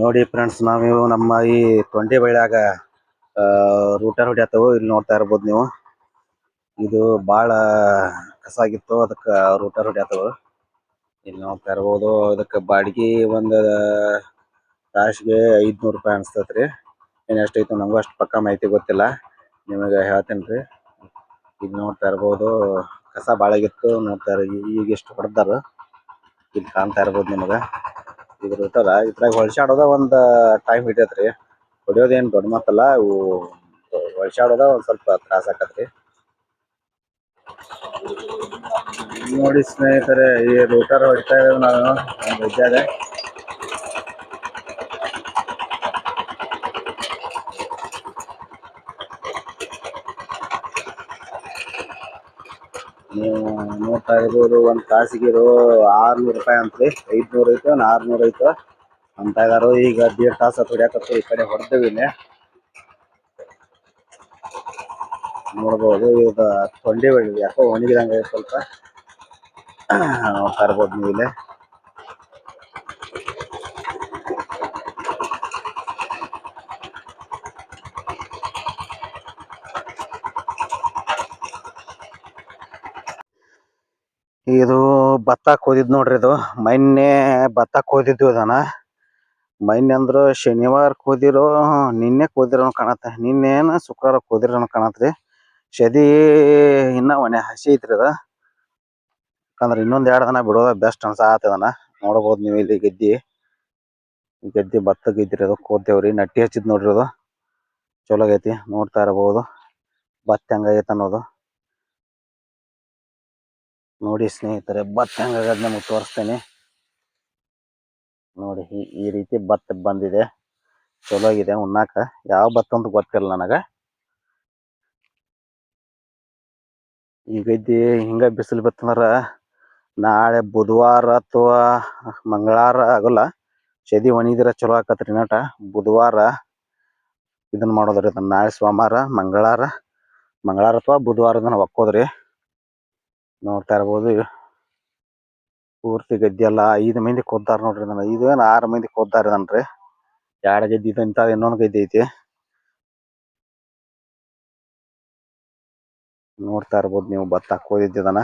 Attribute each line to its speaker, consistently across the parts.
Speaker 1: ನೋಡಿ ಫ್ರೆಂಡ್ಸ್ ನಾವು ನಮ್ಮ ಈ ತೊಂಡೆ ಬಳ್ಳಿಯಾಗ ರೂಟರ್ ಹೊಡಿಯತ್ತವು ಇಲ್ಲಿ ನೋಡ್ತಾ ಇರ್ಬೋದು ನೀವು. ಇದು ಭಾಳ ಕಸಾಗಿತ್ತು ಅದಕ್ಕೆ ರೂಟರ್ ಹೊಡಿಯತ್ತವು ಇಲ್ಲಿ ನೋಡ್ತಾ ಇರ್ಬೋದು, ಇದಕ್ಕೆ ಬಾಡಿಗೆ ಒಂದು ತಾಸಿಗೆ ಐದ್ನೂರು ರೂಪಾಯಿ ಅನ್ಸ್ತೈತ್ರಿ. ಏನು ಎಷ್ಟೈತು ನಮಗೂ ಅಷ್ಟು ಪಕ್ಕ ಮಾಹಿತಿ ಗೊತ್ತಿಲ್ಲ. ನಿಮಗೆ ಹೇಳ್ತೇನೆ ರೀ ಇಲ್ಲಿ ನೋಡ್ತಾ ಇರ್ಬೋದು, ಕಸ ಭಾಳ ಆಗಿತ್ತು. ನೋಡ್ತಾ ಈಗ ಎಷ್ಟು ಹೊಡೆದಾರ ಇಲ್ಲಿ ಕಾಣ್ತಾ ಇರ್ಬೋದು ನಿಮಗೆ. ಇದ್ರ ಇರ್ತಾರ ಇದ್ರಾಗ ಹೊಳ್ಸಾಡೋದ ಒಂದು ಟೈಮ್ ಹಿಡಿಯತ್ರಿ. ಹೊಡಿಯೋದೇನು ದೊಡ್ಡ ಮಾತಲ್ಲ ಇವು ಹೊಳ್ಸಾಡೋದ ಒಂದು ಸ್ವಲ್ಪ ತ್ರಾಸ ಆಕತ್ರಿ. ನೋಡಿ ಸ್ನೇಹಿತರೆ, ಈ ರೂಟರ್ ಹೊಡಿತಾ ಇದ್ದೇವೆ ನಾವು, ನಮ್ಮ ವಿದ್ಯಾದ ನೀವು ನೋಡ್ತಾ ಇರ್ಬೋದು ಒಂದು ಇರೋ ಆರ್ನೂರು ರೂಪಾಯಿ ಅಂತ್ರಿ. ಐದ್ನೂರು ಐತೆ ಒಂದು ಆರ್ನೂರು ಐತೆ? ಅಂತ ಇದಾರು ಈಗ ದೇಡ್ ತಾಸು ಹೊಡಿಯಾಕತ್ತು ಈ ಕಡೆ ಹೊಡೆದೇವಿ ಇಲ್ಲಿ. ನೋಡ್ಬೋದು, ಇದು ತೊಂಡೆ ಬಳ್ಳಿ ಯಾಕೋ ಒಣಗಿದಂಗೆ ಸ್ವಲ್ಪ. ನೋಡ್ತಾ ನೀವು. ಇಲ್ಲಿ ಇದು ಭತ್ತ ಕೋದಿದ್ ನೋಡ್ರಿ ಇದು. ಮೊನ್ನೆ ಭತ್ತ ಕೋದಿದ್ದು ಇದನ್ನ ಮೊನ್ನೆ ಅಂದ್ರ ಶನಿವಾರ ಕೋದಿರೋ ನಿನ್ನೆ ಕೋದಿರೋ ಕಾಣತ್ತೆ. ನಿನ್ನೇನ ಶುಕ್ರವಾರ ಕೋದಿರೋ ಕಾಣತ್ರಿ. ಶದಿ ಇನ್ನ ಒಣ ಹಸಿ ಐತ್ರಿ ಅದ. ಯಾಕಂದ್ರ ಇನ್ನೊಂದ್ ಎರಡ್ ದಿನ ಬಿಡೋದ ಬೆಸ್ಟ್ ಅನ್ಸಾತದನ ನೋಡಬಹುದು ನೀವು ಇಲ್ಲಿ ಗೆದ್ದಿ. ಗೆದ್ದಿ ಭತ್ತ ಗೆದ್ದಿರಿ ಅದು. ಕೋದ್ದೇವ್ರಿ ನಟ್ಟಿ ಹಚ್ಚಿದ್ ನೋಡ್ರಿ ಅದು. ಚಲೋ ಆಗೈತಿ. ನೋಡ್ತಾ ಇರಬಹುದು ಭತ್ತ ಹೆಂಗಾಗೈತೆ ಅನ್ನೋದು. ನೋಡಿ ಸ್ನೇಹಿತರೆ, ಭತ್ತ ಹೆಂಗಾಗದ್ ನಿಮಗೆ ತೋರಿಸ್ತೇನೆ. ನೋಡಿ, ಈ ರೀತಿ ಭತ್ತ ಬಂದಿದೆ. ಚಲೋ ಆಗಿದೆ ಉಣ್ಣಾಕ. ಯಾವ ಭತ್ತ ಅಂತ ಗೊತ್ತಿಲ್ಲ ನನಗೆ. ಈಗ ಇದ್ದಿ ಹಿಂಗ ಬಿಸಿಲು ಬಿತ್ತಂದ್ರ ನಾಳೆ ಬುಧವಾರ ಅಥವಾ ಮಂಗಳವಾರ ಆಗೋಲ್ಲ ಚದಿ ಒಣಗಿದ್ರ ಚಲೋ ಆಕತ್ರಿ ನಟ. ಬುಧವಾರ ಇದನ್ನ ಮಾಡೋದ್ರಿ, ಇದನ್ನ ನಾಳೆ ಸೋಮವಾರ, ಮಂಗಳವಾರ. ಮಂಗಳವಾರ ಅಥವಾ ಬುಧವಾರ ಇದನ್ನ ಒಕ್ಕೋದ್ರಿ ನೋಡ್ತಾ ಇರ್ಬೋದು. ಪೂರ್ತಿ ಗದ್ದೆ ಎಲ್ಲ ಐದು ಮಂದಿ ಕೊದ್ದಾರ ನೋಡ್ರಿ ಇದನ್ನ ಐದು ಏನ್ ಆರು ಮಂದಿ ಕೊದ್ದಾರ ಇದನ್ರಿ ಎರಡು ಗದ್ದೆ ಇದಂತ ಇನ್ನೊಂದು ಗದ್ದೆ ಐತಿ. ನೋಡ್ತಾ ಇರ್ಬೋದು ನೀವು ಭತ್ತ ಹಾಕೋದಿದ್ದದನ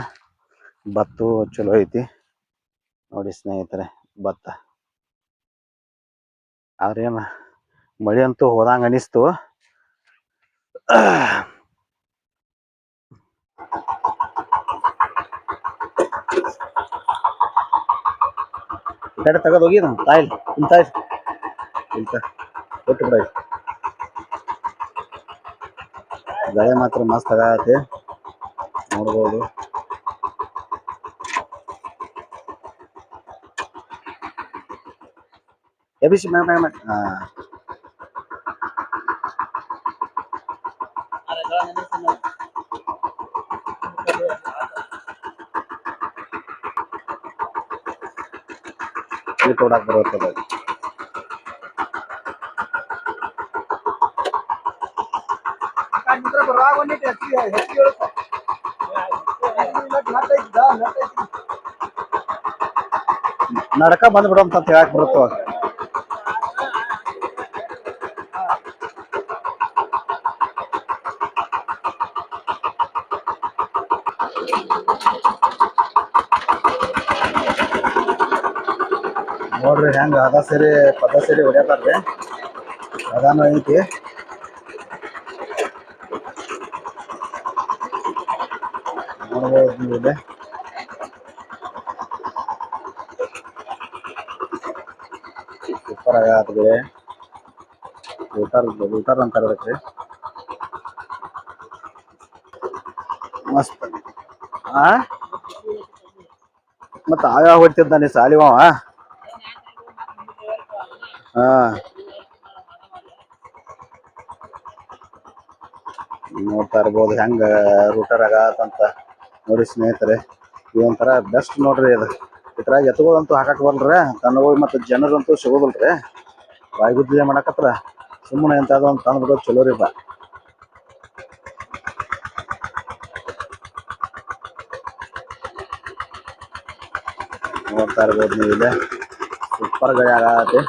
Speaker 1: ಭತ್ತು ಚಲೋ ಐತಿ. ನೋಡಿ ಸ್ನೇಹಿತರೆ, ಭತ್ತ. ಆದ್ರೇನ ಮಳೆ ಅಂತೂ ಹೋದಂಗ ಅನಿಸ್ತು. ಕಡೆ ತೆಗೆದು ಹೋಗಿ ತಾಯಿಲ್ ಇಂತ ಇಂತ ಕೊಟ್ಟು ಬಿಡ ಬೆಳೆ ಮಾತ್ರ ಮಸ್ತ್ ಆಗತ್ತೆ ನೋಡ್ಬೋದು. ಎಬಿಸಿ, ಮ್ಯಾಮ್ ಮ್ಯಾಮ್ ಹಾ. ಈ ತೋಡಕ್ ಬರುತ್ತದೆ ನಡಕ ಬಂದ್ಬಿಡಂತ ಅಂತ ಹೇಳಕ್ ಬರುತ್ತವ ನೋಡ್ರಿ ಹೆಂಗ ಅದ ಸೇರಿ, ಪದ ಸೇರಿ ಹೊಡ್ಯಾತಾರ್ರಿ ಅದಾನು ಐತಿ. ನೋಡ್ಬೋದು ನೀವು. ಇಲ್ಲಿ ಸೂಪರ್ ಆಗತ್ರಿ ಊಟರ್ ಊಟರ್ ಅಂತಾರ ಅದಕ್ಕೆ ಮಸ್ತ್. ಆ? ಮತ್ತ ಆಗ ಹೊಡ್ತಿದ್ದ ನೀ ಸಾಲಿವ ಹಾ. ನೋಡ್ತಾ ಇರ್ಬೋದು ಹೆಂಗ ರೂಟರ್ ಆಗತ್ತಂತ ನೋಡಿ ಸ್ನೇಹಿತರೆ ಇದೊಂಥರ ಬೆಸ್ಟ್ ನೋಡ್ರಿ ಇದು. ಇದ್ರಾಗ ಎತ್ತುಗಳಂತೂ ಹಾಕಕ್ ಬರಲ್ರಿ ದನಗಳು ಮತ್ತು ಜನರಂತೂ ಸಿಗೋದಿಲ್ರಿ. ಬಾಯಿ ಗುದ್ದೆ ಮಾಡಕತ್ರ? ಸುಮ್ಮನೆ ಅಂತ ಒಂದು ತಂದ್ಬಿಡೋದು ಚಲೋ ರೀ ಬಾ. ನೋಡ್ತಾ ಇರ್ಬೋದು ನೀವು ಇಲ್ಲಿ ಸೂಪರ್ ಗಡಿ ಆಗತ್ತೆ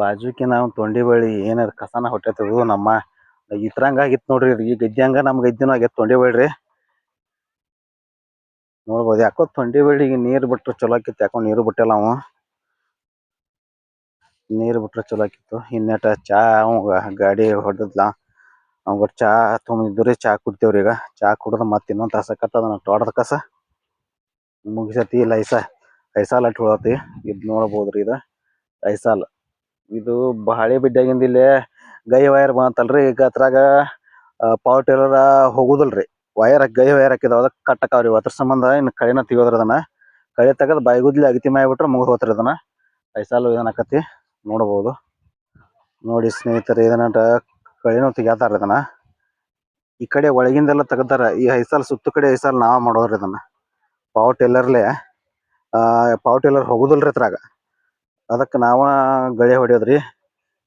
Speaker 1: ಬಾಜುಕಿ ನಾವು ತೊಂಡಿ ಬಳಿ ಏನಾರ ಕಸನ ಹೊಟ್ಟೆತದು ನಮ್ಮ ಇತ್ರಂಗ ಆಗಿತ್ತು ನೋಡ್ರಿ ಇದು. ಈ ಗದ್ದ್ಯಾಂಗ ನಮ್ಮ ಗದ್ದೆನೂ ಆಗೈತೆ ತೊಂಡಿ ರೀ ನೋಡ್ಬೋದು ಯಾಕೋ ತೊಂಡಿ ಬಳ್ಳಿಗೆ ನೀರ್ ಬಿಟ್ರೆ ಚಲೋ ಆಕಿತ್ತು. ಯಾಕೋ ನೀರು ಬಿಟ್ಟಿಲ್ಲ ಅವ. ನೀರ್ ಬಿಟ್ರೆ ಚಲೋ ಆಕಿತ್ತು. ಇನ್ನೆಟ ಚಾ ಅವಂಗ ಗಾಡಿ ಹೊಡೆದ್ಲ ಅವಂಗ ಚಾ ತುಂಬಿದ್ರಿ ಚಾ ಕುಡ್ತೇವ್ರಿ ಈಗ. ಚಾ ಕುಡ್ದು ಮತ್ತೆ ಇನ್ನೊಂದು ತಾಸಕತ್ತದ ನಾವು ತೋಟದ ಕಸ. ಮುಗಿಸತಿ ಇಲ್ಲ ಐಸ ಐಸಾಲ್ ಅಟ್ ಹೊಳತಿ. ಇದ್ ನೋಡ್ಬೋದ್ರಿ ಇದು. ಐಸಾಲ್ ಇದು ಬಾಳೆ ಬಿಡ್ಡಾಗಿಂದ ಇಲ್ಲೇ ಗೈ ವೈರ್ ಬಂತಲ್ರಿ. ಈಗ ಅದ್ರಾಗ ಪವರ್ ಟೇಲರ್ ಹೋಗುದಿಲ್ರಿ. ವೈರ್ ಗೈ ವೈರ್ ಹಾಕಿದಾವ. ಅದಕ್ಕೆ ಕಟ್ಟಕಾವ್ರಿ ಅದ್ರ ಸಂಬಂಧ ಇನ್ನು ಕಳೆನ ತೆಗೋದ್ರ ಅದನ್ನ. ಕಳೆ ತೆಗದ್ ಬಾಯಿಗುದ್ಲಿ ಅಗತಿ ಮಾಡ್ಬಿಟ್ರೆ ಮುಗಿದು ಹೋತ್ರಿ ಅದನ್ನ. ಐಸಾಲು ಇದನ್ನಕತಿ ನೋಡಬಹುದು ನೋಡಿ ಸ್ನೇಹಿತರೆ, ಇದನ್ನ ಕಳೆನೂ ತೆಗಿತಾರ ಇದನ್ನ ಈ ಕಡೆ ಒಳಗಿಂದೆಲ್ಲ ತೆಗ್ದಾರ. ಈ ಐಸಾಲ್ ಸುತ್ತ ಕಡೆ ಐಸಾಲ್ ನಾವ್ ಮಾಡೋದ್ರಿ ಇದನ್ನ ಪವರ್ ಟೇಲರ್ಲೆ ಆ ಪವರ್ ಟೇಲರ್ ಹೋಗುದಿಲ್ರಿ ಅದ್ರಾಗ. ಅದಕ್ಕೆ ನಾವ ಗಳೆ ಹೊಡಿಯೋದ್ರಿ.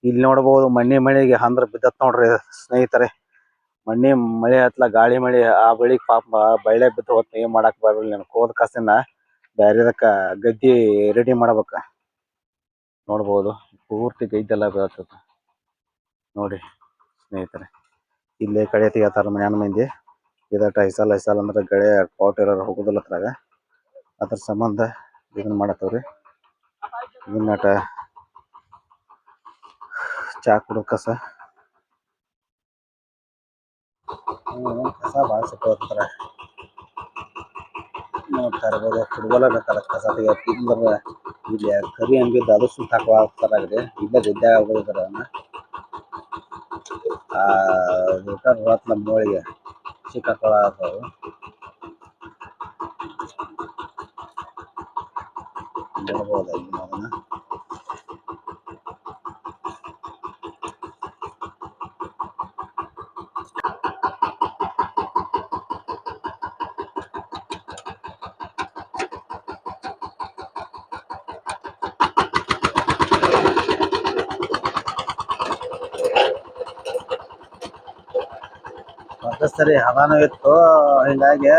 Speaker 1: ಇಲ್ಲಿ ನೋಡಬಹುದು ಮಣ್ಣಿ ಮಳೆಗೆ ಹಂದ್ರ ಬಿದ್ದತ್ ನೋಡ್ರಿ ಸ್ನೇಹಿತರೆ. ಮಣ್ಣಿ ಮಳೆ ಹತ್ಲ ಗಾಳಿ ಮಳೆ ಆ ಬೆಳಿಗ್ ಪಾಪ ಬಳ್ಳೆ ಬಿದ್ದು ಹೋತ್ ಏನ್ ಮಾಡಕ್ ಬರಲ್ಲ ನನ್. ಕೋದ್ ಕಾಸಿನ ಬ್ಯಾರೆದಕ್ಕ ಗದ್ದಿ ರೆಡಿ ಮಾಡ್ಬೇಕ. ನೋಡ್ಬೋದು ಪೂರ್ತಿ ಗೈದೆಲ್ಲ ಬೀಳತ್ತ ನೋಡಿ ಸ್ನೇಹಿತರೆ, ಇಲ್ಲೇ ಕಳೆ ತೆಗಿತಾರ ಮನ್ಯಾನ ಮಂದಿ. ಇದಟ್ ಐಸಾಲ್ ಐಸಾಲ್ ಅಂದ್ರೆ ಗಳೆ ಪಾಟ್ ಇರೋರು ಹೋಗುದಿಲ್ಲ ಅದ್ರಾಗ. ಅದ್ರ ಸಂಬಂಧ ಇದನ್ನ ಮಾಡತ್ತವ್ರಿ. ಇನ್ನಟ ಚಾ ಕುಡ ಕಸ. ಕಸ ಭಾಳ ಸಿಕ್ಕೋತ್ರ ನೋಡ್ತಾ ಇರ್ಬೋದು ಫುಟ್ಬಾಲ್ ಬೇಕಾದ ಕಸ ಇಲ್ಲರ ಇಲ್ಲಿ ಕರಿ ಹಂಗಿದ್ದು ಅದು ಸುತ್ತ ಹಾಕುವಾಗ್ತಾರಾಗ್ರಿ ಇಲ್ಲ ಗದ್ದೆ ಆಗೋದ್ರ ಆ ಊಟ ಹೊಳತ್ ನಮ್ಮ ಮೋಳಿಗೆ ನೋಡ್ಬೋದು ಇಲ್ಲಿ ಅದನ್ನ ಮತ್ತೆ ಸರಿ ಹವಾನು ಇತ್ತು ಹಿಂಗಾಗಿ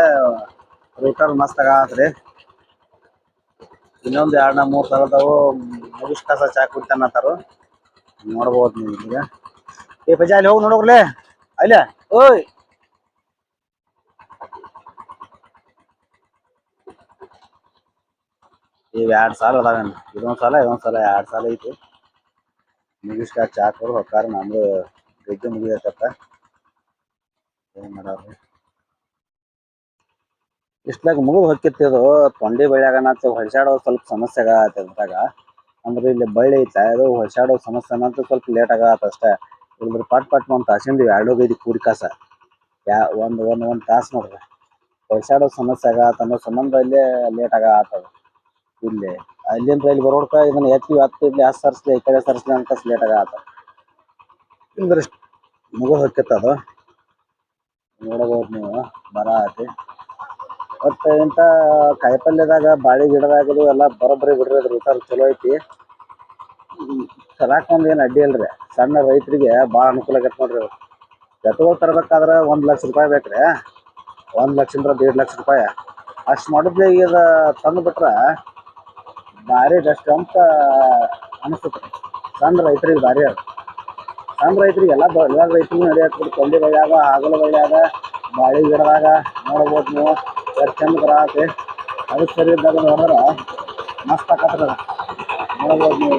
Speaker 1: ರೂಟರ್ ಮಸ್ತ್ ಆಗತ್ರಿ ಇನ್ನೊಂದ್ ಎರಡು ಮೂರ್ ತರದವು ಮುಗಿಸ್ ಕಸ ಚಾ ಕುಡ್ತಾನತ್ತಾರು ನೋಡ್ಬೋದು ನೀವು ಈಗ ಏ ಪಜಾ, ಅಲ್ಲಿ ಹೋಗಿ ನೋಡೋಗ್ಲೆ ಅಲ್ಲ, ಓಯ್. ಇವ್ ಎರಡ್ ಸಾಲ ಅದಾವೇನು? ಇದೊಂದ್ ಸಲ, ಇದೊಂದು ಸಲ, ಎರಡ್ ಸಾಲ ಐತಿ. ಮುಗಿಸ್ಕ ಚಾ ಕೊಡು ಹೊಕ್ಕಾರ ನಮ್ದು ಗದ್ದೆ ಮುಗಿಯತ್ತ ಏನ್ ಮಾಡೋರು ಇಷ್ಟ್ಲಾಗ ಮುಗಿದು ಇದು ತೊಂಡಿ ಬೆಳ್ಯಾಗ ಅಂತ ಸ್ವಲ್ಪ ಸಮಸ್ಯೆ ಆಗತ್ತೆ ಅದ್ರಾಗ. ಅಂದ್ರೆ ಇಲ್ಲಿ ಬಳ್ಳಿ ಐತೆ, ಅದು ಹೊಳ್ಸಾಡೋ ಸಮಸ್ಯೆ ಅನ್ನೋದು ಸ್ವಲ್ಪ ಲೇಟ್ ಆಗತ್ತೆ ಅಷ್ಟೇ. ಇಲ್ದ್ರ ಪಟ್ ಪಟ್ ಒಂದು ತಾಸಿಂದ ಎರಡು ಗೈದು ಕೂಡಿ ಕಾಸ. ಯಾ, ಒಂದು ಒಂದು ಒಂದು ತಾಸು ನೋಡ್ರಿ. ಹೊಳ್ಸಾಡೋ ಸಮಸ್ಯೆ ಆಗತ್ತೆ ಅನ್ನೋ ಸಂಬಂಧ ಇಲ್ಲೇ ಲೇಟ್ ಆಗತ್ತದು ಇಲ್ಲಿ ಅಲ್ಲಿಂದ ಇಲ್ಲಿ ಬರೋಡ್ಕ ಇದನ್ನ ಎತ್ತಿ ಹತ್ತಿ ಇಲ್ಲಿ ಹತ್ತು ಸರ್ಸ್ಲಿ, ಈ ಕಡೆ ಸರ್ಸ್ಲಿ ಅಂತ ಲೇಟ್ ಆಗತ್ತ ಇಲ್ದ್ರ ಮುಗಿದು ಹೊಕ್ಕಿತ್ತು ಅದು. ನೋಡಬಹುದು ನೀವು ಬರ ಐತಿ ಒಟ್ಟ ಇಂತ ಕಾಯಿಪಲ್ಯದಾಗ ಬಾಳೆ ಗಿಡದಾಗದು ಎಲ್ಲ ಬರೋಬ್ಬರಿ ಬಿಡ್ರಿ ಅದ್ರ ಊಟ ಚಲೋ ಐತಿ. ತರಾಕ ಒಂದ್ ಏನ್ ಅಡ್ಡಿ ಇಲ್ರಿ. ಸಣ್ಣ ರೈತರಿಗೆ ಬಾಳ ಅನುಕೂಲ ಆಗೈತೆ ನೋಡ್ರಿ. ಎತ್ತುಗಳು ತರ್ಬೇಕಾದ್ರೆ ಒಂದ್ ಲಕ್ಷ ರೂಪಾಯಿ ಬೇಕ್ರಿ. ಒಂದ್ ಲಕ್ಷದಿಂದ ದೇಡ್ ಲಕ್ಷ ರೂಪಾಯಿ. ಅಷ್ಟ್ ಮಾಡಿದ್ಲೆ ಈಗ ತಂದು ಬಿಟ್ರ ಭಾರಿ ಬೆಸ್ಟ್ ಅಂತ ಅನಿಸ್ತೈತಿ. ಸಣ್ಣ ರೈತರಿಗೆ ಭಾರಿ ಅದು. ಸಣ್ಣ ರೈತರಿಗೆ ಎಲ್ಲ ಎಲ್ಲ ರೈತರಿಗೂ ನಡೆಯತ್ತೆ ಕೊಂಡಿ ಬಳ್ಳಿಯಾಗ ಆಗಲ ಬಳ್ಳಿಯಾಗ ಬಾಳೆ ಗಿಡದಾಗ ನೋಡ್ಬೋದು ನೀವು. ಎಷ್ಟು ಚಂದ ಬರತ್ತೆ ಅದು ಸರಿ ಇದ್ದಾಗ ನೋಡಿದ್ರೆ ಮಸ್ತ್ ನೋಡ್ಬೋದು ನೀವು